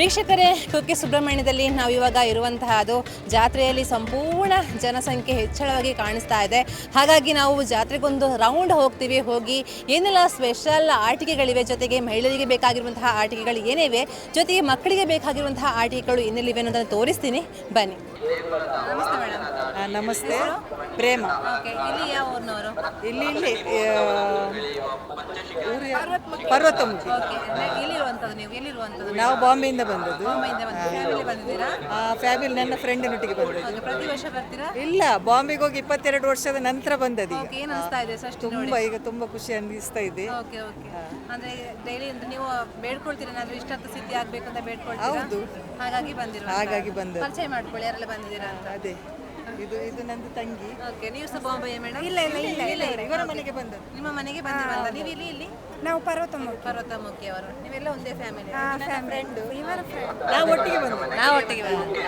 ವೀಕ್ಷಕರೇ ಕುಕ್ಕೆ ಸುಬ್ರಹ್ಮಣ್ಯದಲ್ಲಿ ನಾವು ಇವಾಗ ಇರುವಂತಹದ್ದು ಜಾತ್ರೆಯಲ್ಲಿ ಸಂಪೂರ್ಣ ಜನಸಂಖ್ಯೆ ಹೆಚ್ಚಳವಾಗಿ ಕಾಣಿಸ್ತಾ ಇದೆ. ಹಾಗಾಗಿ ನಾವು ಜಾತ್ರೆಗೊಂದು ರೌಂಡ್ ಹೋಗ್ತೀವಿ. ಹೋಗಿ ಏನೆಲ್ಲ ಸ್ಪೆಷಲ್ ಆಟಿಕೆಗಳಿವೆ? ಜೊತೆಗೆ ಮಹಿಳೆಯರಿಗೆ ಬೇಕಾಗಿರುವಂತಹ ಆಟಿಕೆಗಳು ಏನಿವೆ? ಜೊತೆಗೆ ಮಕ್ಕಳಿಗೆ ಬೇಕಾಗಿರುವಂತಹ ಆಟಿಕೆಗಳು ಏನೆಲ್ಲಿವೆ ಅನ್ನೋದನ್ನು ತೋರಿಸ್ತೀನಿ. ಬನ್ನಿ. ನಮಸ್ತೆ ಮೇಡಮ್. ನಮಸ್ತೆ. ಪ್ರೇಮ. ಓಕೆ ಇಲ್ಲಿ ಇಲ್ಲಿ ಪರ್ವತಮುಖಿ. ನಾವು ಬಾಂಬೆಯಿಂದ ಬಂದದ್ದು. ಫ್ಯಾಮಿಲಿ ನನ್ನ ಫ್ರೆಂಡಿನೊಟ್ಟಿಗೆ ಬಂದದ್ದು ಪ್ರತಿ ವರ್ಷ ಬರ್ತೀರಾ? ಇಲ್ಲ ಬಾಂಬೆಗೆ ಹೋಗಿ ಇಪ್ಪತ್ತೆರಡು ವರ್ಷದ ನಂತರ ಬಂದದ್ದು ಏನು ಅನಿಸ್ತಾ ಇದೆ ಸರ್ ತುಂಬ ತುಂಬಾ ಈಗ ತುಂಬಾ ಖುಷಿ ಅನ್ನಿಸ್ತಾ ಇದೆ. ಓಕೆ ಓಕೆ ಅಂದ್ರೆ ಡೈಲಿ ನೀವು ಬೇಡ್ಕೊಳ್ತೀರಾ? ಏನಾದರೂ ಇಷ್ಟಂತ ಸಿದ್ಧಿ ಆಗ್ಬೇಕು ಅಂತ ಬೇಡ್ಕೊಳ್ತೀರಾ? ಹೌದು. ಹಾಗಾಗಿ ಬಂದಿರ ಹಾಗಾಗಿ ಬಂದು ಪರಿಚಯ ಮಾಡ್ಕೊಳ್ಳಿ ಯಾರೆಲ್ಲ ಬಂದಿದ್ದೀರಾ ಅಂತ. ಅದೇ. ಇದು ಇದು ನಂದು ತಂಗಿ. ಓಕೆ ನೀವು ಸಹ ಬಾಂಬೆ ಮೇಡಮ್ ಇಲ್ಲ ಇಲ್ಲ ಇಲ್ಲ ಇಲ್ಲ ಇವರ ಮನೆಗೆ ಬಂದದ್ದು. ನಿಮ್ಮ ಮನೆಗೆ ಬಂದಿರಲ್ಲ ನೀವು ಇಲ್ಲಿ ಇಲ್ಲಿ? ನಾವು ಪರ್ವತಮ್ಮ ಪರ್ವತಮ್ಮಕ್ಕೆ ಅವರು ನೀವೆಲ್ಲ ಒಂದೇ ಫ್ಯಾಮಿಲಿ ಫ್ರೆಂಡ್ ಇವರ ಫ್ರೆಂಡ್ ನಾವು ಒಟ್ಟಿಗೆ ಬಂದು ನಾವು ಒಟ್ಟಿಗೆ ಬಂದಿದ್ದೀವಿ.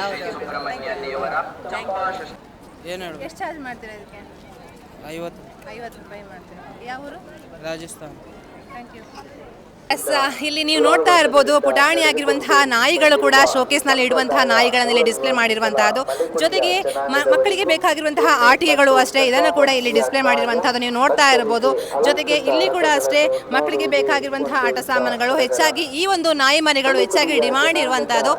ಏನು ಹೇಳಿ ಎಷ್ಟು ಚಾರ್ಜ್ ಮಾಡ್ತೀರಾ ಇದಕ್ಕೆ? ಐವತ್ತು. ಐವತ್ತು ರೂಪಾಯಿ ಮಾಡ್ತೀರಾ. ಯಾವ ಊರು? ರಾಜಸ್ಥಾನ್. ಥ್ಯಾಂಕ್ ಯು ಇಲ್ಲಿ ನೀವು ನೋಡ್ತಾ ಇರ್ಬೋದು ಪುಟಾಣಿ ಆಗಿರುವಂತಹ ನಾಯಿಗಳು ಕೂಡ ಶೋಕೇಸ್ನಲ್ಲಿ ಇಡುವಂತಹ ನಾಯಿಗಳನ್ನಲ್ಲಿ ಡಿಸ್ಪ್ಲೇ ಮಾಡಿರುವಂತಹದ್ದು. ಜೊತೆಗೆ ಮಕ್ಕಳಿಗೆ ಬೇಕಾಗಿರುವಂತಹ ಆಟಿಕೆಗಳು ಅಷ್ಟೇ ಇದನ್ನು ಕೂಡ ಇಲ್ಲಿ ಡಿಸ್ಪ್ಲೇ ಮಾಡಿರುವಂತಹದ್ದು ನೀವು ನೋಡ್ತಾ ಇರ್ಬೋದು. ಜೊತೆಗೆ ಇಲ್ಲಿ ಕೂಡ ಅಷ್ಟೇ ಮಕ್ಕಳಿಗೆ ಬೇಕಾಗಿರುವಂತಹ ಆಟ ಸಾಮಾನುಗಳು ಹೆಚ್ಚಾಗಿ ಈ ಒಂದು ನಾಯಿ ಮನೆಗಳು ಹೆಚ್ಚಾಗಿ ಡಿಮಾಂಡ್ ಇರುವಂತಹದ್ದು.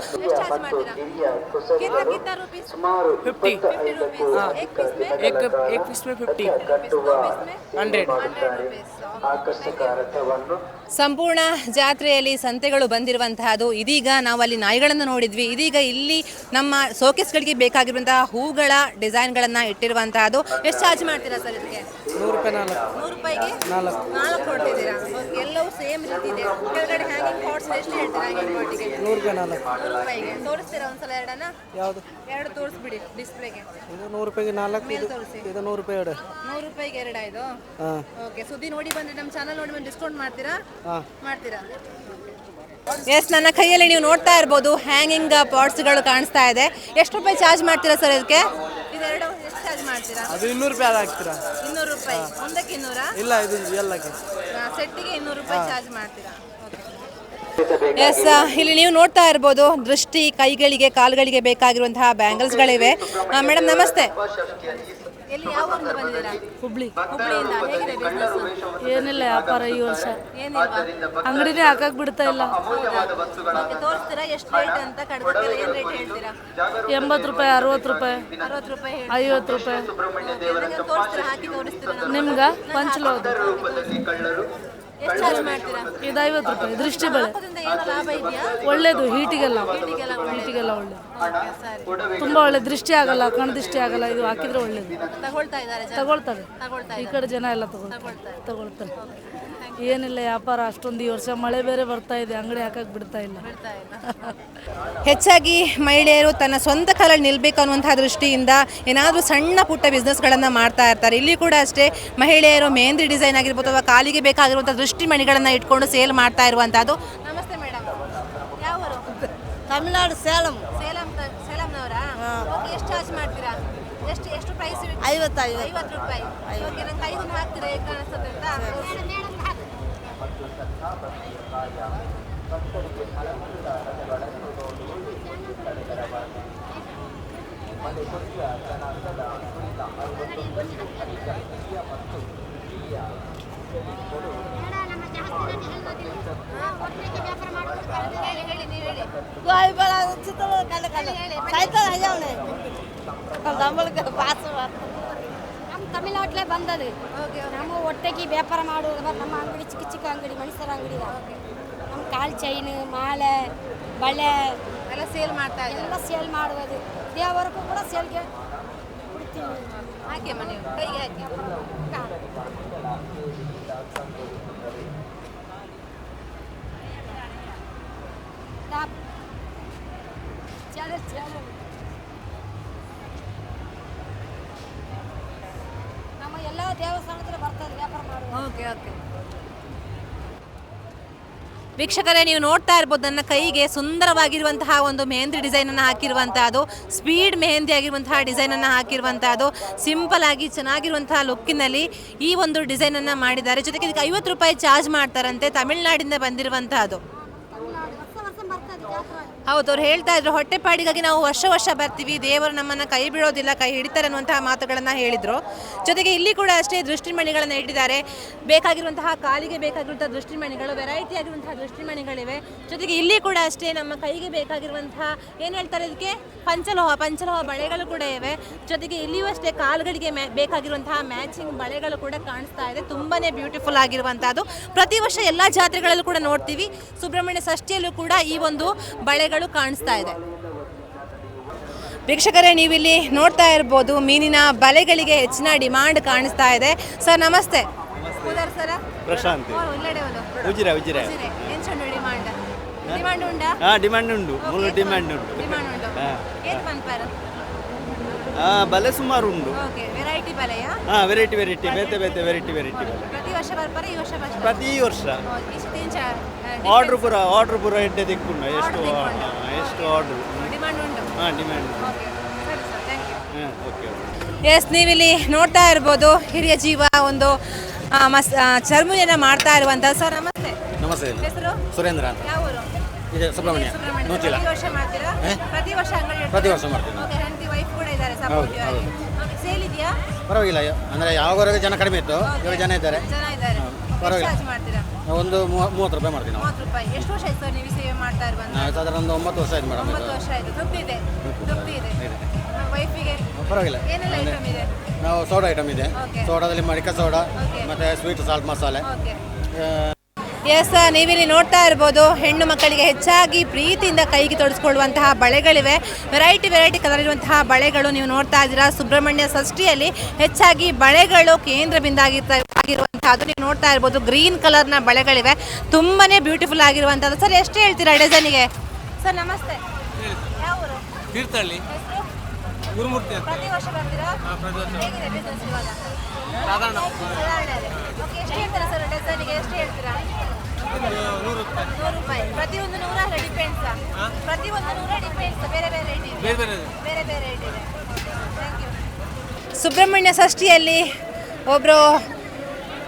ಸಂಪೂರ್ಣ ಜಾತ್ರೆಯಲ್ಲಿ ಸಂತೆಗಳು ಬಂದಿರುವಂತಹದ್ದು ಇದೀಗ ನಾವು ಅಲ್ಲಿ ನಾಯಿಗಳನ್ನು ನೋಡಿದ್ವಿ. ಇದೀಗ ಇಲ್ಲಿ ನಮ್ಮ ಸೋಕೆಸ್ಗಳಿಗೆ ಬೇಕಾಗಿರುವಂತಹ ಹೂಗಳ ಡಿಸೈನ್ಗಳನ್ನು ಇಟ್ಟಿರುವಂತಹದ್ದು ಎಷ್ಟು ಚಾರ್ಜ್ ಮಾಡ್ತೀರಾ ಸರ್ ಇದಕ್ಕೆ? ನೂರು ರೂಪಾಯಿ ನಾಲ್ಕು. ನೂರು ರೂಪಾಯಿಗೆ ನಾಲ್ಕು. ನಾಲ್ಕು ಕೊಡ್ತಿದ್ದೀರಾ? Okay, ಎಲ್ಲವೂ ಸೇಮ್ ರೀತಿ ಇದೆ. ಕೆಳಗಡೆ ಹ್ಯಾಂಗಿಂಗ್ ಪಾಟ್ಸ್ ಎಷ್ಟು ಹೇಳ್ತೀರಾ ಹ್ಯಾಂಗಿಂಗ್ ಪಾಟಿಗೆ ನೂರು ರೂಪಾಯಿ ನಾಲ್ಕು. ನೂರು ರೂಪಾಯಿಗೆ. ತೋರಿಸ್ತೀರಾ ಒಂದ್ಸಲ ಎರಡನ್ನ? ಯಾವುದು? ಎರಡು ತೋರಿಸ್ಬಿಡಿ ಡಿಸ್ಪ್ಲೇಗೆ ಇದು ನೂರು ರೂಪಾಯಿಗೆ ನಾಲ್ಕು ಇದು ತೋರಿಸಿ. ಇದು ನೂರು ರೂಪಾಯಿ ಎರಡು. ನೂರು ರೂಪಾಯಿಗೆ ಎರಡ ಇದು? ಹಾಂ. ಓಕೆ ಸುದ್ದಿ ನೋಡಿ ಬಂದ್ರೆ ನಮ್ಮ ಚಾನಲ್ ನೋಡಿ ಬಂದು ಡಿಸ್ಕೌಂಟ್ ಮಾಡ್ತೀರಾ? ಹಾಂ. ಮಾಡ್ತೀರಾ? ಎಸ್ ನನ್ನ ಕೈಯಲ್ಲಿ ನೀವು ನೋಡ್ತಾ ಇರ್ಬೋದು ಹ್ಯಾಂಗಿಂಗ್ ಪಾಟ್ಸ್ಗಳು ಕಾಣಿಸ್ತಾ ಇದೆ. ಎಷ್ಟು ರೂಪಾಯಿ ಚಾರ್ಜ್ ಮಾಡ್ತೀರಾ ಸರ್ ಇದಕ್ಕೆ? ಚಾರ್ಜ್ ಮಾಡ್ತೀರಾ? ಅದು ಇನ್ನೂರು ರೂಪಾಯಿ ಹಾಕ್ತೀರಾ ಇನ್ನೂರು ರೂಪಾಯಿ. ಒಂದಕ್ಕೆ ಇನ್ನೂರಾ? ಇಲ್ಲ ಇದು ಎಲ್ಲಕ್ಕೆ. ಸೆಟ್ಟಿಗೆ ಇನ್ನೂರು ರೂಪಾಯಿ ಚಾರ್ಜ್ ಮಾಡ್ತೀರಾ? ಎಸ್ ಇಲ್ಲಿ ನೀವು ನೋಡ್ತಾ ಇರ್ಬೋದು ದೃಷ್ಟಿ ಕೈಗಳಿಗೆ ಕಾಲುಗಳಿಗೆ ಬೇಕಾಗಿರುವಂತಹ ಬ್ಯಾಂಗಲ್ಸ್ಗಳಿವೆ. ಮೇಡಮ್ ನಮಸ್ತೆ. ಎಲ್ಲಿ ಯಾವ ಊರಿಂದ ಬಂದಿದ್ದೀರಾ? ಹುಬ್ಳಿ. ಹುಬ್ಳಿಯಿಂದ ಹೇಗಿದೆ ಬಿಸ್ನೆಸ್ ಏನಿಲ್ಲ ವ್ಯಾಪಾರ ಈ ವರ್ಷ. ಏನಿಲ್ವಾ? ಅಂಗಡಿನೇ ಹಾಕಕ್ ಬಿಡ್ತಾ ಇಲ್ಲ. ಓಕೆ ತೋರಿಸ್ತೀರಾ? ಎಷ್ಟು ರೇಟ್ ಅಂತ ಕಡ್ದಕ್ಕೆಲ್ಲ ಏನು ರೇಟ್ ಹೇಳ್ತೀರಾ? ಎಂಬತ್ತು ರೂಪಾಯಿ ಅರವತ್ತು ರೂಪಾಯಿ ಅರವತ್ತು ರೂಪಾಯಿ ಹೇಳಿ ಐವತ್ತು ರೂಪಾಯಿ. ನನಗೆ ತೋರಿಸ್ತೀರಾ? ಹಾಕಿ ತೋರಿಸ್ತೀರಾ? ನಮ್ಗೆ? ನಿಮ್ಗ ಪಂಚಲೋದು ಎಷ್ಟು ಚಾರ್ಜ್ ಮಾಡ್ತೀರಾ? ಇದು ಐವತ್ತು ರೂಪಾಯಿ ದೃಷ್ಟಿ ಬಳೆ ಅದರಿಂದ ಏನು ಲಾಭ ಇದೆಯಾ? ಒಳ್ಳೇದು ಹೀಟಿಗೆಲ್ಲ ಹೀಟಿಗೆಲ್ಲ ಒಳ್ಳೆದು. ಹೀಟಿಗೆಲ್ಲ ಒಳ್ಳೇದು ಓಕೆ, ತುಂಬಾ ಒಳ್ಳೆ ದೃಷ್ಟಿ ಆಗಲ್ಲ ಕಣ್ ದೃಷ್ಟಿ ಆಗಲ್ಲ ಇದು ಹಾಕಿದ್ರೆ ಒಳ್ಳೇದು. ತಗೊಳ್ತಾ ಇದ್ದಾರೆ ಜನ. ತಗೊಳ್ತಾರೆ. ತಗೊಳ್ತಾ ಈ ಕಡೆ ಜನ ಎಲ್ಲ ತಗೊಳ್ತಾರೆ. ತಗೊಳ್ತಾರೆ. ಏನಿಲ್ಲ ವ್ಯಾಪಾರ ಅಷ್ಟೊಂದು ಈ ವರ್ಷ ಮಳೆ ಬೇರೆ ಬರ್ತಾ ಇದೆ ಅಂಗಡಿ ಹಾಕಕ್ ಬಿಡ್ತಾ ಇಲ್ಲ. ಬಿಡ್ತಾ ಇಲ್ಲ ಹೆಚ್ಚಾಗಿ ಮಹಿಳೆಯರು ತನ್ನ ಸ್ವಂತ ಕಾಲಲ್ಲಿ ನಿಲ್ಬೇಕು ಅನ್ನುವಂತಹ ದೃಷ್ಟಿಯಿಂದ ಏನಾದರೂ ಸಣ್ಣ ಪುಟ್ಟ ಬಿಸ್ನೆಸ್ಗಳನ್ನು ಮಾಡ್ತಾ ಇರ್ತಾರೆ. ಇಲ್ಲಿ ಕೂಡ ಅಷ್ಟೇ ಮಹಿಳೆಯರು ಮೆಹಂದಿ ಡಿಸೈನ್ ಆಗಿರ್ಬೋದು ಅಥವಾ ಕಾಲಿಗೆ ಬೇಕಾಗಿರುವಂಥ ದೃಷ್ಟಿ ಮಣಿಗಳನ್ನು ಇಟ್ಕೊಂಡು ಸೇಲ್ ಮಾಡ್ತಾ ಇರುವಂಥದ್ದು ನಮಸ್ತೆ ಮೇಡಮ್ ಯಾವ ತಮಿಳ್ನಾಡು ಸೇಲಂ. ಸೇಲಂ ಸೇಲಂನವರಾ? ಎಷ್ಟು ಚಾರ್ಜ್ ಮಾಡ್ತೀರಾ? ಎಷ್ಟು ಎಷ್ಟು ಪ್ರೈಸ್ ಐವತ್ತು ಐವತ್ತು. ರೂಪಾಯಿ. ಐವತ್ತು ನಂಗೆ ಕೈಗೊಂದು ಹಾಕ್ತೀರಾ? ಹೇಗೆ ಕಾಣಿಸ್ತದೆ ಅಂತ? ಭಕ್ತರಿಗೆ ಫಲಮೂಲ ರಥಗಳನ್ನು ನೋಡುವುದು ತಡೆಗರವಾಗಿದೆ ಮನೆ ಕೊರಿಯ ಕನ್ನಡದ ಕುರಿತ ಅರವತ್ತೊಂಬತ್ತು ಅಧಿಕ ಹಿರಿಯ ಮತ್ತು ಹಿರಿಯ ಗಳು ಗಾಳಿ ಬಳ ಚಿತ್ರ ಕಂಡು ಕಂಡು ಸಾಯ್ತಾಳೆ ಅವನೇ ನಮ್ಮಳಿಗೆ ಪಾಸ್ ಮಾಡ್ತಾರೆ ಬಂದದು ಓಕೆ ನಮ್ಮ ಒಟ್ಟಿಗೆ ವ್ಯಾಪಾರ ಮಾಡುವುದು ಬಟ್ ನಮ್ಮ ಅಂಗಡಿ ಚಿಕ್ಕ ಚಿಕ್ಕ ಅಂಗಡಿ ಮನುಷ್ಯರ ಅಂಗಡಿ ನಮ್ಮ ಕಾಲು ಚೈನ್ ಮಾಲೆ ಬಳೆ ಎಲ್ಲ ಸೇಲ್ ಮಾಡ್ತಾ ಇದ್ದಾರೆ ಎಲ್ಲ ಸೇಲ್ ಮಾಡುವುದು ದೇವರಿಗೂ ಕೂಡ ಸೇಲ್ಗೆ ಕೊಡ್ತೀವಿ ಹಾಕಿ ಅಮ್ಮ ನೀವು ಕೈಗೆ ಹಾಕಿ ಟಾಪ್ ಚಳಿ ಚಳಿ ನಮ್ಮ ಎಲ್ಲ ಓಕೆ ಓಕೆ ವೀಕ್ಷಕರೇ, ನೀವು ನೋಡ್ತಾ ಇರ್ಬೋದು, ನನ್ನ ಕೈಗೆ ಸುಂದರವಾಗಿರುವಂತಹ ಒಂದು ಮೆಹಂದಿ ಡಿಸೈನ್ ಅನ್ನು ಹಾಕಿರುವಂತಹದ್ದು ಸ್ಪೀಡ್ ಮೆಹಂದಿ ಆಗಿರುವಂತಹ ಡಿಸೈನ್ ಅನ್ನು ಹಾಕಿರುವಂತಹದ್ದು ಸಿಂಪಲ್ ಆಗಿ ಚೆನ್ನಾಗಿರುವಂತಹ ಲುಕ್ಕಿನಲ್ಲಿ ಈ ಒಂದು ಡಿಸೈನ್ ಅನ್ನ ಮಾಡಿದ್ದಾರೆ. ಜೊತೆಗೆ ಇದಕ್ಕೆ ಐವತ್ತು ರೂಪಾಯಿ ಚಾರ್ಜ್ ಮಾಡ್ತಾರಂತೆ, ತಮಿಳುನಾಡಿಂದ ಬಂದಿರುವಂತಹದ್ದು ತಮಿಳ್ನಾಡು ವರ್ಷ ವರ್ಷ ಬರ್ತದೆ ಜಾತ್ರೆ ಹೌದು, ಅವ್ರು ಹೇಳ್ತಾ ಇದ್ರು ಹೊಟ್ಟೆಪಾಡಿಗಾಗಿ ನಾವು ವರ್ಷ ವರ್ಷ ಬರ್ತೀವಿ, ದೇವರು ನಮ್ಮನ್ನು ಕೈ ಬಿಡೋದಿಲ್ಲ, ಕೈ ಹಿಡಿತಾರೆ ಅನ್ನುವಂತಹ ಮಾತುಗಳನ್ನು ಹೇಳಿದರು. ಜೊತೆಗೆ ಇಲ್ಲಿ ಕೂಡ ಅಷ್ಟೇ ದೃಷ್ಟಿಮಣಿಗಳನ್ನು ಇಟ್ಟಿದ್ದಾರೆ. ಬೇಕಾಗಿರುವಂತಹ ಕಾಲಿಗೆ ಬೇಕಾಗಿರುವಂತಹ ದೃಷ್ಟಿಮಣಿಗಳು ವೆರೈಟಿ ಆಗಿರುವಂತಹ ದೃಷ್ಟಿಮಣಿಗಳಿವೆ. ಜೊತೆಗೆ ಇಲ್ಲಿ ಕೂಡ ಅಷ್ಟೇ ನಮ್ಮ ಕೈಗೆ ಬೇಕಾಗಿರುವಂತಹ, ಏನು ಹೇಳ್ತಾರೆ ಇದಕ್ಕೆ? ಪಂಚಲೋಹ ಪಂಚಲೋಹ ಬಳೆಗಳು ಕೂಡ ಇವೆ. ಜೊತೆಗೆ ಇಲ್ಲಿಯೂ ಅಷ್ಟೇ ಕಾಲುಗಳಿಗೆ ಮ್ಯಾ, ಬೇಕಾಗಿರುವಂತಹ ಮ್ಯಾಚಿಂಗ್ ಬಳೆಗಳು ಕೂಡ ಕಾಣಿಸ್ತಾ ಇದೆ. ತುಂಬಾನೇ ಬ್ಯೂಟಿಫುಲ್ ಆಗಿರುವಂಥದ್ದು ಪ್ರತಿ ವರ್ಷ ಎಲ್ಲ ಜಾತ್ರೆಗಳಲ್ಲೂ ಕೂಡ ನೋಡ್ತೀವಿ. ಸುಬ್ರಹ್ಮಣ್ಯ ಷಷ್ಠಿಯಲ್ಲೂ ಕೂಡ ಈ ಒಂದು ಬಳೆಗಳು ಕಾಣಿಸ್ತಾ ಇದೆ. ವೀಕ್ಷಕರೇ ನೀವಿಲ್ಲಿ ನೋಡ್ತಾ ಇರ್ಬೋದು ಮೀನಿನ ಬಲೆಗಳಿಗೆ ಹೆಚ್ಚಿನ ಡಿಮಾಂಡ್ ಕಾಣಿಸ್ತಾ ಇದೆ. ಸರ್ ನಮಸ್ತೆ. ಪ್ರಶಾಂತ್. ಡಿಮಾಂಡ್? ಉಂಟು. ಡಿಮಾಂಡ್. ಉಂಟು. ಡಿಮಾಂಡ್ ಉಂಟು. ಬಲೆ ಸುಮಾರು ಉಂಟು. ಓಕೆ ವೆರೈಟಿ ಬಲೆಯಾ? ಹಾ ವೆರೈಟಿ ವೆರೈಟಿ ಬೇತೆ ಬೇತೆ ವೆರೈಟಿ ವೆರೈಟಿ ಬಲೆ. ಪ್ರತಿ ವರ್ಷ ಬರ್ಪಾರ ಈ ವರ್ಷ ಫಸ್ಟ್ ಪ್ರತಿ ವರ್ಷ. ಆರ್ಡ್ರ್ ಪೂರ ಆರ್ಡ್ರ್ ಪೂರ ಎಡ್ಡೆ ದಿಕ್ಕುಂಡು ಎಷ್ಟು ಎಷ್ಟು ಆರ್ಡ್ರ್ ಡಿಮ್ಯಾಂಡ್ ಉಂಟು? ಹಾ demand okay thank you okay yes ನೀವಿಲ್ಲಿ ನೋಡ್ತಾ ಇರ್ಬೋದು ಹಿರಿಯ ಜೀವ ಒಂದು ಮಸ್ ಮಾಡ್ತಾ ಇರುವಂತ ಸರ್ ನಮಸ್ತೆ. ನಮಸ್ತೆ. ಹೆಸರು? ಸುರೇಂದ್ರ ಅಂತ. ಯಾವ ಊರು ಇದೆ ಸುಬ್ರಹ್ಮಣ್ಯ. ಪ್ರತಿ ವರ್ಷ ಮಾಡ್ತೀರಾ? ಪ್ರತಿ ವರ್ಷ ಅಂಗಡಿ ಪ್ರತಿ ವರ್ಷ ಮಾಡ್ತೀನಿ. ವೈಫ್ ಕೂಡ ಇದ್ದಾರೆ ಸಪೋರ್ಟಿವ್ ಆಗಿ ಓಕೆ ಸೇಲ್ ಇದೆಯಾ? ಪರವಾಗಿಲ್ಲ ಅಂದರೆ ಯಾವಾಗವರೆಗೆ ಜನ ಕಡಿಮೆ ಇತ್ತು ಇವಾಗ ಜನ ಇದ್ದಾರೆ. ಜನ ಇದ್ದಾರೆ. ಪರವಾಗಿಲ್ಲ. ಚಾರ್ಜ್ ಮಾಡ್ತೀರಾ? ಒಂದು ಮೂವ- ಮೂವತ್ತು ರೂಪಾಯಿ ಮಾಡ್ತೀನಿ ನಾವು. ಮೂವತ್ತು ರೂಪಾಯಿ. ಎಷ್ಟು ವರ್ಷ ಆಯ್ತು ಸರ್ ನೀವು ಈ ಸೇವೆ ಮಾಡ್ತಾ ಇರುವ ಸಾಧಾರಣ ಒಂದು ಒಂಬತ್ತು ವರ್ಷ ಆಯ್ತು ಮೇಡಮ್ ಒಂಬತ್ತು ವರ್ಷ ಆಯ್ತು. ತೃಪ್ತಿ ಇದೆ? ತೃಪ್ತಿ ಇದೆ. ವೈಫಿಗೆ ಪರವಾಗಿಲ್ಲ. ಏನೆಲ್ಲ ಐಟಮ್ ಇದೆ? ನಾವು ಸೋಡಾ ಐಟಮ್ ಇದೆ. ಸೋಡಾದಲ್ಲಿ ಮಡಿಕೆ ಸೋಡಾ ಮತ್ತೆ ಸ್ವೀಟ್ ಸಾಲ್ಟ್ ಮಸಾಲೆ. ಎಸ್ ನೀವಿಲ್ಲಿ ನೋಡ್ತಾ ಇರ್ಬೋದು ಹೆಣ್ಣು ಮಕ್ಕಳಿಗೆ ಹೆಚ್ಚಾಗಿ ಪ್ರೀತಿಯಿಂದ ಕೈಗೆ ತೊಡಸ್ಕೊಳ್ಳುವಂತಹ ಬಳೆಗಳಿವೆ. ವೆರೈಟಿ ವೆರೈಟಿ ಕಲರ್ ಇರುವಂತಹ ಬಳೆಗಳು ನೀವು ನೋಡ್ತಾ ಇದ್ದೀರಾ. ಸುಬ್ರಹ್ಮಣ್ಯ ಷಷ್ಠಿಯಲ್ಲಿ ಹೆಚ್ಚಾಗಿ ಬಳೆಗಳು ಕೇಂದ್ರ ಬಿಂದಾಗಿರ್ತಾ ಆಗಿರುವಂತಹದ್ದು ನೀವು ನೋಡ್ತಾ ಇರ್ಬೋದು. ಗ್ರೀನ್ ಕಲರ್ನ ಬಳೆಗಳಿವೆ. ತುಂಬಾನೇ ಬ್ಯೂಟಿಫುಲ್ ಆಗಿರುವಂಥದ್ದು ಸರ್ ಎಷ್ಟು ಹೇಳ್ತೀರಾ ಡಿಸೈನಿಗೆ ಸರ್ ನಮಸ್ತೆ. ಪ್ರತಿ ವರ್ಷ ಬರ್ತೀರಾ? ಎಷ್ಟು ಹೇಳ್ತೀರಾ ಸರ್ ಡಿಸೈನಿಗೆ ಎಷ್ಟು ಹೇಳ್ತೀರಾ? ನೂರು ರೂಪಾಯಿ. ಪ್ರತಿಯೊಂದು ನೂರ ಡಿಪೆಂಡ್ಸ್ ಪ್ರತಿಯೊಂದು ನೂರ ಡಿಪೆಂಡ್ಸ್ ಬೇರೆ ಬೇರೆ ರೇಟ್ ಇದೆ. ಬೇರೆ ಬೇರೆ ಬೇರೆ ಬೇರೆ ರೇಟ್ ಇದೆ. ಥ್ಯಾಂಕ್ ಯು ಸುಬ್ರಹ್ಮಣ್ಯ ಷಷ್ಠಿಯಲ್ಲಿ ಒಬ್ರು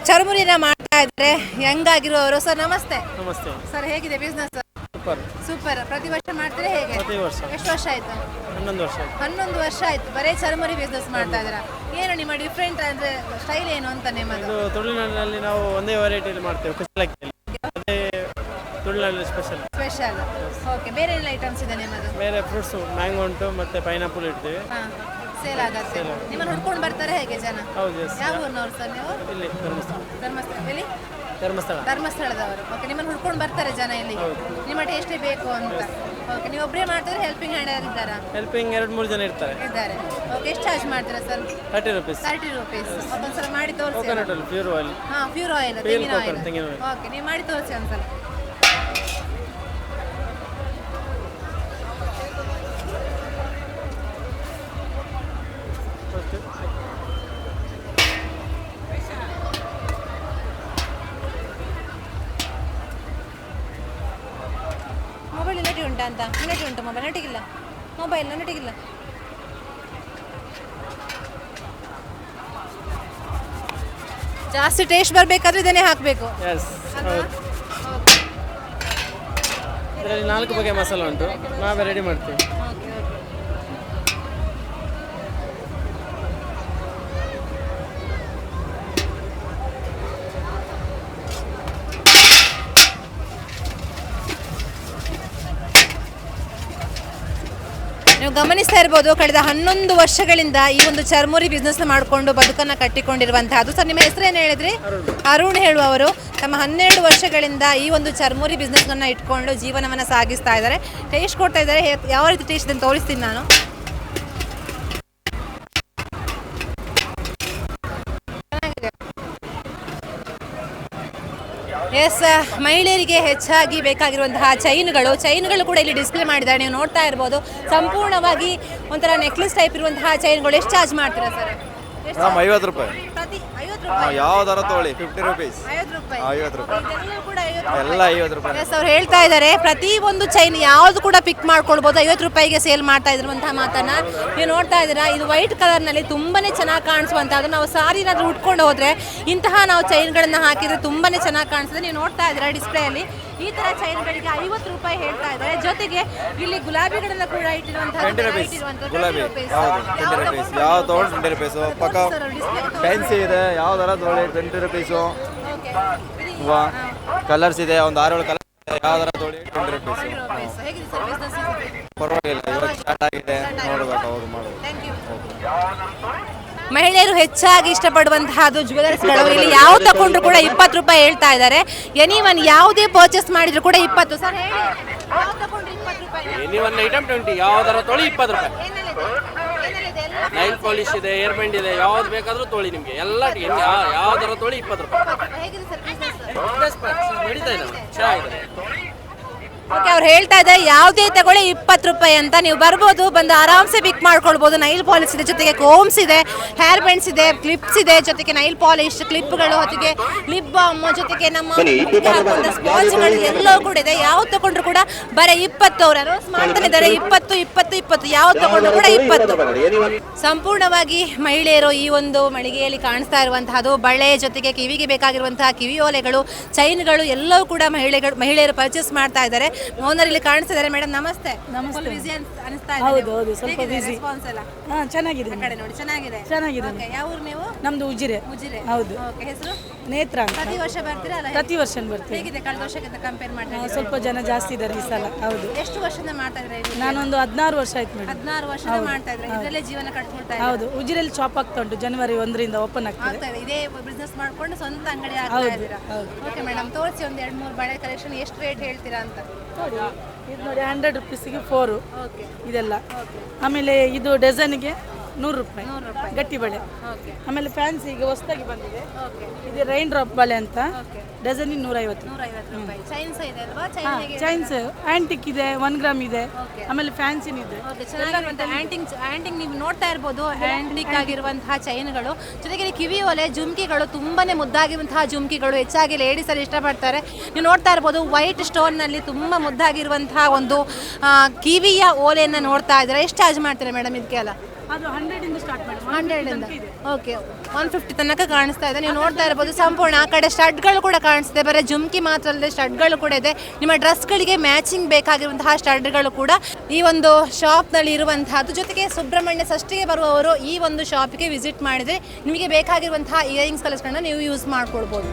ಚರ್ಮುರಿನ ಮಾಡ್ತಾ ಇದ್ದಾರೆ. ಯಂಗ್ ಆಗಿರುವವರು ಸರ್ ನಮಸ್ತೆ. ನಮಸ್ತೆ. ಸರ್ ಹೇಗಿದೆ ಬಿಸ್ನೆಸ್ ಸೂಪರ್. ಸೂಪರ್. ಪ್ರತಿ ವರ್ಷ ಮಾಡ್ತೀರಾ ಹೇಗೆ? ಪ್ರತಿ ವರ್ಷ. ಎಷ್ಟು ವರ್ಷ ಆಯ್ತು? ಹನ್ನೊಂದು ವರ್ಷ ಆಯ್ತು. ಹನ್ನೊಂದು ವರ್ಷ ಆಯ್ತು. ಬರೇ ಚರ್ಮುರಿ ಬಿಸ್ನೆಸ್ ಮಾಡ್ತಾ ಇದ್ದೀರಾ? ಏನು ನಿಮ್ಮ ಡಿಫ್ರೆಂಟ್ ಅಂದ್ರೆ ಸ್ಟೈಲ್ ಏನು ಅಂತ ನಿಮ್ಮದು? ಇದು ತುಳುನಾಡಿನಲ್ಲಿ ನಾವು ಒಂದೇ ವೆರೈಟಿ ಮಾಡ್ತೇವೆ. ಕುಶಲಕ್ಕಿಯಲ್ಲಿ. ಅದೇ ತುಳುನಾಡಿನಲ್ಲಿ ಸ್ಪೆಷಲ್ ಸ್ಪೆಷಲ್ ಓಕೆ ಬೇರೆ ಎಲ್ಲ ಐಟಮ್ಸ್ ಇದೆ ನಿಮ್ಮದು? ಬೇರೆ ಫ್ರೂಟ್ಸು ಮ್ಯಾಂಗೋ ಉಂಟು ಮತ್ತೆ ಪೈನಾಪಲ್ ಇಡ್ತೀವಿ. ಹಾಂ ಸೇಲ್ ಆಗತ್ತೆ. ನಿಮ್ಮನ್ನು ಹುಡ್ಕೊಂಡು ಬರ್ತಾರೆ ಹೇಗೆ ಜನ? ಹೌದು ಎಸ್ ಯಾವ ಊರಿನವ್ರು ಸರ್ ನೀವು? ಇಲ್ಲಿ ಧರ್ಮಸ್ಥಳ. ಧರ್ಮಸ್ಥಳ ಇಲ್ಲಿ ಧರ್ಮಸ್ಥಳ. ಧರ್ಮಸ್ಥಳದವರು. ಓಕೆ ನಿಮ್ಮನ್ನು ಹುಡ್ಕೊಂಡು ಬರ್ತಾರೆ ಜನ ಇಲ್ಲಿ. ನಿಮ್ಮ ಟೇಸ್ಟೇ ಬೇಕು ಅಂತ. ಓಕೆ ನೀವು ಒಬ್ಬರೇ ಮಾಡ್ತಾರೆ ಹೆಲ್ಪಿಂಗ್ ಹ್ಯಾಂಡ್ ಇದ್ದಾರಾ? ಹೆಲ್ಪಿಂಗ್ ಎರಡು ಮೂರು ಜನ ಇರ್ತಾರೆ. ಇದ್ದಾರೆ. ಓಕೆ ಎಷ್ಟು ಚಾರ್ಜ್ ಮಾಡ್ತೀರಾ sir? Thirty rupees thirty rupees ಒಂದ್ಸಲ ಮಾಡಿ ತೋರಿಸಿ ಕೋಕೋನಟ್ ಆಯಿಲ್ ಪ್ಯೂರ್ ಆಯಿಲ್ ಹಾಂ ಪ್ಯೂರ್ ಆಯಿಲ್ ತೆಂಗಿನ ಆಯಿಲ್ coconut, ತೆಂಗಿನ oil. ಓಕೆ ನೀವು ಮಾಡಿ ತೋರಿಸಿ ಒಂದ್ಸಲ. ಅಂತ. ನಟಿ ಉಂಟು ಮೊಬೈಲ್ ನಟಿಗಿಲ್ಲ. ಮೊಬೈಲ್ ನಟಿಗಿಲ್ಲ. ಜಾಸ್ತಿ ಟೇಸ್ಟ್ ಬರಬೇಕಾದ್ರೆ ಇದನ್ನೇ ಹಾಕಬೇಕು. ಇದರಲ್ಲಿ ನಾಲ್ಕು ಬಗೆಯ ಮಸಾಲ ಉಂಟು. ನಾವೇ ರೆಡಿ ಮಾಡ್ತೀವಿ. ಗಮನಿಸ್ತಾ ಇರ್ಬೋದು, ಕಳೆದ ಹನ್ನೊಂದು ವರ್ಷಗಳಿಂದ ಈ ಒಂದು ಚರ್ಮುರಿ ಬಿಸ್ನೆಸ್ ಮಾಡಿಕೊಂಡು ಬದುಕನ್ನ ಕಟ್ಟಿಕೊಂಡಿರುವಂತಹದ್ದು ಸರ್, ನಿಮ್ಮ ಹೆಸರು ಏನು ಹೇಳಿದ್ರಿ? ಅರುಣ್ ಹೇಳುವವರು ತಮ್ಮ ಹನ್ನೆರಡು ವರ್ಷಗಳಿಂದ ಈ ಒಂದು ಚರ್ಮುರಿ ಬಿಸ್ನೆಸ್ ಅನ್ನ ಇಟ್ಕೊಂಡು ಜೀವನವನ್ನ ಸಾಗಿಸ್ತಾ ಇದ್ದಾರೆ. ಟೇಸ್ಟ್ ಕೊಡ್ತಾ ಇದ್ದಾರೆ. ಯಾವ ರೀತಿ ಟೇಸ್ಟ್ ತೋರಿಸ್ತೀನಿ ನಾನು. ಎಸ್ ಮಹಿಳೆಯರಿಗೆ ಹೆಚ್ಚಾಗಿ ಬೇಕಾಗಿರುವಂತಹ ಚೈನ್ಗಳು. ಚೈನ್ಗಳು ಕೂಡ ಇಲ್ಲಿ ಡಿಸ್ಪ್ಲೇ ಮಾಡಿದ್ದಾರೆ. ನೀವು ನೋಡ್ತಾ ಇರ್ಬೋದು. ಸಂಪೂರ್ಣವಾಗಿ ಒಂಥರ ನೆಕ್ಲೆಸ್ ಟೈಪ್ ಇರುವಂತಹ ಚೈನ್ಗಳು. ಎಷ್ಟು ಚಾರ್ಜ್ ಮಾಡ್ತೀರಾ ಸರ್ ಐವತ್ತು ರೂಪಾಯಿ. ಪ್ರತಿ ಯಾವ್ದಾರ ತೊಗೊಳ್ಳಿ ಫಿಫ್ಟಿ ರುಪೀಸ್ ಐವತ್ತು ರೂಪಾಯಿ. ಐವತ್ತು ರೂಪಾಯಿ. ಇದೆಲ್ಲವೂ ಕೂಡ ಐವತ್ತು ಎಲ್ಲ ಐವತ್ತು ರೂಪಾಯಿ. ಎಸ್ ಅವ್ರು ಹೇಳ್ತಾ ಇದ್ದಾರೆ ಪ್ರತಿ ಒಂದು ಚೈನ್ ಯಾವ್ದು ಕೂಡ ಪಿಕ್ ಮಾಡ್ಕೊಳ್ಬೋದು ಐವತ್ತು ರೂಪಾಯಿಗೆ ಸೇಲ್ ಮಾಡ್ತಾ ಇರುವಂತಹ ಮಾತನ್ನ. ನೀವು ನೋಡ್ತಾ ಇದ್ದೀರಾ ಇದು ವೈಟ್ ಕಲರ್ನಲ್ಲಿ ತುಂಬಾನೇ ಚೆನ್ನಾಗಿ ಕಾಣಿಸುವಂತಹದ್ದು ನಾವು ಸಾರಿ ಏನಾದರೂ ಉಟ್ಕೊಂಡು ಹೋದ್ರೆ ಇಂತಹ ನಾವು ಚೈನ್ಗಳನ್ನ ಹಾಕಿದ್ರೆ ತುಂಬಾನೇ ಚೆನ್ನಾಗಿ ಕಾಣಿಸುತ್ತೆ. ನೀವು ನೋಡ್ತಾ ಇದ್ದೀರಾ ಡಿಸ್ಪ್ಲೇಯಲ್ಲಿ ಈ ತರ ಚೈನ್ಗಳಿಗೆ ಐವತ್ತು ರೂಪಾಯಿ ಹೇಳ್ತಾ ಇದ್ದಾರೆ. ಜೊತೆಗೆ ಇಲ್ಲಿ ಗುಲಾಬಿಗಳನ್ನ ಕೂಡ ಇಟ್ಟಿರುವಂತಹ ಟ್ವೆಂಟಿ ರುಪೀಸ್ ಗುಲಾಬಿ. ಹೌದು ಟ್ವೆಂಟಿ ರುಪೀಸ್ ಯಾವ ತೊಗೊಂಡು ಟ್ವೆಂಟಿ ರುಪೀಸು ಪಕ್ಕ ಫ್ಯಾನ್ಸಿ ಇದೆ. ಯಾವ್ದಾರ ತೊಗೊಳ್ಳಿ ಟ್ವೆಂಟಿ ರುಪೀಸು ಕಲರ್ಸ್ ಇದೆ. ಒಂದು ಆರು ಏಳು ಕಲರ್ ಯಾವ್ದಾರ ತೊಗೊಳ್ಳಿ ಟ್ವೆಂಟಿ ರುಪೀಸು ಪರವಾಗಿಲ್ಲ. ಇವಾಗ ಸ್ಟಾರ್ಟ್ ಆಗಿದೆ. ನೋಡ್ಬೇಕು. ಅವ್ರು ಮಾಡೋದು ಮಹಿಳೆಯರು ಹೆಚ್ಚಾಗಿ ಇಷ್ಟಪಡುವಂತಹದ್ದು ಜ್ಯುವೆಲರ್ಸ್ಗಳು ಇಲ್ಲಿ ಯಾವ ತಗೊಂಡ್ರು ಕೂಡ ಇಪ್ಪತ್ತು ರೂಪಾಯಿ ಹೇಳ್ತಾ ಇದ್ದಾರೆ. ಎನಿ ಒನ್ ಯಾವುದೇ ಪರ್ಚೇಸ್ ಮಾಡಿದ್ರು ಕೂಡ ಇಪ್ಪತ್ತು. ಸರ್ ಹೇಳಿ. ಯಾವ ತಗೊಂಡ್ರು ಇಪ್ಪತ್ತು ರೂಪಾಯಿ? ಎನಿ ಒನ್ ಐಟಮ್ ಟ್ವೆಂಟಿ ಯಾವ್ದಾರ ತೊಳಿ ಇಪ್ಪತ್ತು ರೂಪಾಯಿ. ಏನೆಲ್ಲಿದೆ? ಏನೆಲ್ಲಿದೆ? ಎಲ್ಲ ನೈಲ್ ಪಾಲಿಶ್ ಇದೆ ಏರ್ ಬ್ಯಾಂಡ್ ಇದೆ ಯಾವ್ದು ಬೇಕಾದ್ರೂ ತೊಳಿ ನಿಮಗೆ. ಎಲ್ಲ ಯಾವ್ದಾರ ತೊಳಿ ಇಪ್ಪತ್ತು ರೂಪಾಯಿ. ಹೇಗಿದೆ ಸರ್? ಬಿಸ್ನೆಸ್ ನಡೀತಾ ಇದೆ ಚೆನ್ನಾಗಿದೆ. ಓಕೆ ಅವ್ರು ಹೇಳ್ತಾ ಇದ್ದಾರೆ ಯಾವುದೇ ತಗೊಳ್ಳಿ ಇಪ್ಪತ್ತು ರೂಪಾಯಿ ಅಂತ. ನೀವು ಬರ್ಬೋದು ಬಂದು ಆರಾಮ್ಸೆ ಪಿಕ್ ಮಾಡ್ಕೊಳ್ಬೋದು. ನೈಲ್ ಪಾಲಿಶ್ ಇದೆ ಜೊತೆಗೆ ಕೋಮ್ಸ್ ಇದೆ ಹೇರ್ ಬ್ಯಾಂಡ್ಸ್ ಇದೆ ಕ್ಲಿಪ್ಸ್ ಇದೆ ಜೊತೆಗೆ ನೈಲ್ ಪಾಲಿಶ್ ಕ್ಲಿಪ್ಗಳು ಜೊತೆಗೆ ಲಿಪ್ ಬಾಮ್ ಜೊತೆಗೆ ನಮ್ಮ ಸ್ಪಾಂಜ್ಗಳು ಎಲ್ಲವೂ ಕೂಡ ಇದೆ. ಯಾವ್ದು ತಗೊಂಡ್ರು ಕೂಡ ಬರೀ ಇಪ್ಪತ್ತು ಅವ್ರು. ಅನೌನ್ಸ್ ಮಾಡ್ತಾನೆ ಇದ್ದಾರೆ ಇಪ್ಪತ್ತು ಇಪ್ಪತ್ತು ಇಪ್ಪತ್ತು. ಯಾವ್ದು ತಗೊಂಡ್ರು ಕೂಡ ಇಪ್ಪತ್ತು. ಸಂಪೂರ್ಣವಾಗಿ ಮಹಿಳೆಯರು ಈ ಒಂದು ಮಳಿಗೆಯಲ್ಲಿ ಕಾಣಿಸ್ತಾ ಇರುವಂತಹದ್ದು ಬಳೆ ಜೊತೆಗೆ ಕಿವಿಗೆ ಬೇಕಾಗಿರುವಂತಹ ಕಿವಿ ಓಲೆಗಳು ಚೈನ್ಗಳು ಎಲ್ಲವೂ ಕೂಡ ಮಹಿಳೆಗಳು ಮಹಿಳೆಯರು ಪರ್ಚೇಸ್ ಮಾಡ್ತಾ ಇದ್ದಾರೆ. ಓನರ್ ಇಲ್ಲಿ ಕಾಣಿಸ್ತಾ ಇದ್ದಾರೆ ಮೇಡಮ್ ನಮಸ್ತೆ. ನಮಸ್ತೆ. ಬಿಸಿ ಅನಿಸ್ತಾ ಇದೆ ಹೌದು, ಹೌದು, ಸ್ವಲ್ಪ ಬಿಸಿ ರೆಸ್ಪಾನ್ಸ್ ಎಲ್ಲ? ಹಾ ಚೆನ್ನಾಗಿದೆ. ಆ ಕಡೆ ನೋಡಿ ಚೆನ್ನಾಗಿದೆ? ಚೆನ್ನಾಗಿದೆ. Okay, ಯಾವ ಊರು ನೀವು? ನಮ್ದು ಉಜಿರೆ. ಉಜಿರೆ. ಹೌದು. ಓಕೆ ಹೆಸರು? ನೇತ್ರ ಅಂತ. ಪ್ರತಿ ವರ್ಷ ಬರ್ತೀರಾ ಅಲ್ಲ? ಪ್ರತಿ ವರ್ಷ ಬರ್ತೀವಿ. ಹೇಗಿದೆ ಕಳೆದ ವರ್ಷಕ್ಕಿಂತ ಕಂಪೇರ್ ಮಾಡ್ತಾ ಸ್ವಲ್ಪ ಜನ ಜಾಸ್ತಿ ಇದ್ದಾರೆ ಈ ಸಲ. ಹೌದು. ಎಷ್ಟು ವರ್ಷದಿಂದ ಮಾಡ್ತಾ ಇದ್ರೆ ನಾನೊಂದು ಹದಿನಾರು ವರ್ಷ ಆಯ್ತು ಮೇಡಮ್. ಹದಿನಾರು ವರ್ಷದಿಂದ ಮಾಡ್ತಾ ಇದ್ರೆ ಇದರಲ್ಲೇ ಜೀವನ ಕಟ್ಕೊಳ್ತಾ ಇದ್ದಾರೆ? ಹೌದು. ಉಜಿರೆಯಲ್ಲಿ ಶಾಪ್ ಆಗ್ತಾ ಉಂಟು ಜನವರಿ ಒಂದರಿಂದ ಓಪನ್ ಆಗ್ತದೆ. ಆಗ್ತಾ ಇದೆ. ಇದೇ ಬಿಸ್ನೆಸ್ ಮಾಡ್ಕೊಂಡು ಸ್ವಂತ ಅಂಗಡಿ ಆಗ್ತಾ ಇದ್ದೀರಾ? ಓಕೆ ಮೇಡಮ್ ತೋರಿಸಿ ಒಂದು ಎರಡು ಮೂರು ಬಳೆ ಕಲೆಕ್ಷನ್ ಎಷ್ಟು ರೇಟ್ ಹೇಳ್ತೀರಾ ಅಂತ? ನೋಡಿ ಇದು ನೋಡಿ ಹಂಡ್ರೆಡ್ ರುಪೀಸಿಗೆ ಫೋರು ಇದೆಲ್ಲ. ಆಮೇಲೆ ಇದು ಡೆಸೈನ್ಗೆ ನೂರು ರೂಪಾಯಿ. ಗಟ್ಟಿ ಬಳೆ. ಆಮೇಲೆ ಫ್ಯಾನ್ಸಿ ಈಗ ಹೊಸದಾಗಿ ಬಂದಿದೆ. ಇದು ರೈನ್ ಡ್ರಾಪ್ ಬಳೆ ಅಂತ. ಡಜನಿಗೆ ನೂರೈವತ್ತು. ಚೈನ್ಸ್ ಆಂಟಿಕ್ ಇದೆ ಒನ್ ಗ್ರಾಮ್ ಇದೆ ಆಮೇಲೆ ಫ್ಯಾನ್ಸಿನ ಇದೆ. ಆಂಟಿಂಗ್ ನೀವು ನೋಡ್ತಾ ಇರ್ಬೋದು. ಹ್ಯಾಂಡಿಕ್ ಆಗಿರುವಂತಹ ಚೈನ್ಗಳು ಜೊತೆಗೆ ಕಿವಿ ಒಲೆ ಜುಮ್ಕಿಗಳು ತುಂಬಾನೇ ಮುದ್ದಾಗಿರುವಂತಹ ಜುಮ್ಕಿಗಳು ಹೆಚ್ಚಾಗಿ ಲೇಡೀಸ್ ಅಲ್ಲಿ ಇಷ್ಟಪಡ್ತಾರೆ ನೀವು ನೋಡ್ತಾ ಇರ್ಬೋದು ವೈಟ್ ಸ್ಟೋನ್ನಲ್ಲಿ ತುಂಬ ಮುದ್ದಾಗಿರುವಂತಹ ಒಂದು ಕಿವಿಯ ಓಲೆಯನ್ನು ನೋಡ್ತಾ ಇದ್ದಾರೆ. ಎಷ್ಟು ಚಾರ್ಜ್ ಮಾಡ್ತಾರೆ ಮೇಡಮ್ ಇದಕ್ಕೆಲ್ಲ? ಅದು ಸ್ಟಾರ್ಟ್ ಮಾಡಿ. ಓಕೆ ಒನ್ ಫಿಫ್ಟಿ ತನಕ ಕಾಣಿಸ್ತಾ ಇದೆ. ನೀವು ನೋಡ್ತಾ ಇರ್ಬೋದು ಸಂಪೂರ್ಣ ಆ ಕಡೆ ಸ್ಟಡ್ಗಳು ಕೂಡ ಕಾಣಿಸ್ತಿದೆ. ಬರೀ ಜುಮ್ಕಿ ಮಾತ್ರ ಅಲ್ಲದೆ ಸ್ಟಡ್ಗಳು ಕೂಡ ಇದೆ. ನಿಮ್ಮ ಡ್ರೆಸ್ಗಳಿಗೆ ಮ್ಯಾಚಿಂಗ್ ಬೇಕಾಗಿರುವಂತಹ ಸ್ಟಡ್ಗಳು ಕೂಡ ಈ ಒಂದು ಶಾಪ್ನಲ್ಲಿ ಇರುವಂತಹದ್ದು. ಜೊತೆಗೆ ಸುಬ್ರಹ್ಮಣ್ಯ ಷಷ್ಟಿಗೆ ಬರುವವರು ಈ ಒಂದು ಶಾಪಿಗೆ ವಿಸಿಟ್ ಮಾಡಿದರೆ ನಿಮಗೆ ಬೇಕಾಗಿರುವಂತಹ ಇಯರಿಂಗ್ಸ್ ಗಳನ್ನ ನೀವು ಯೂಸ್ ಮಾಡ್ಕೊಳ್ಬೋದು.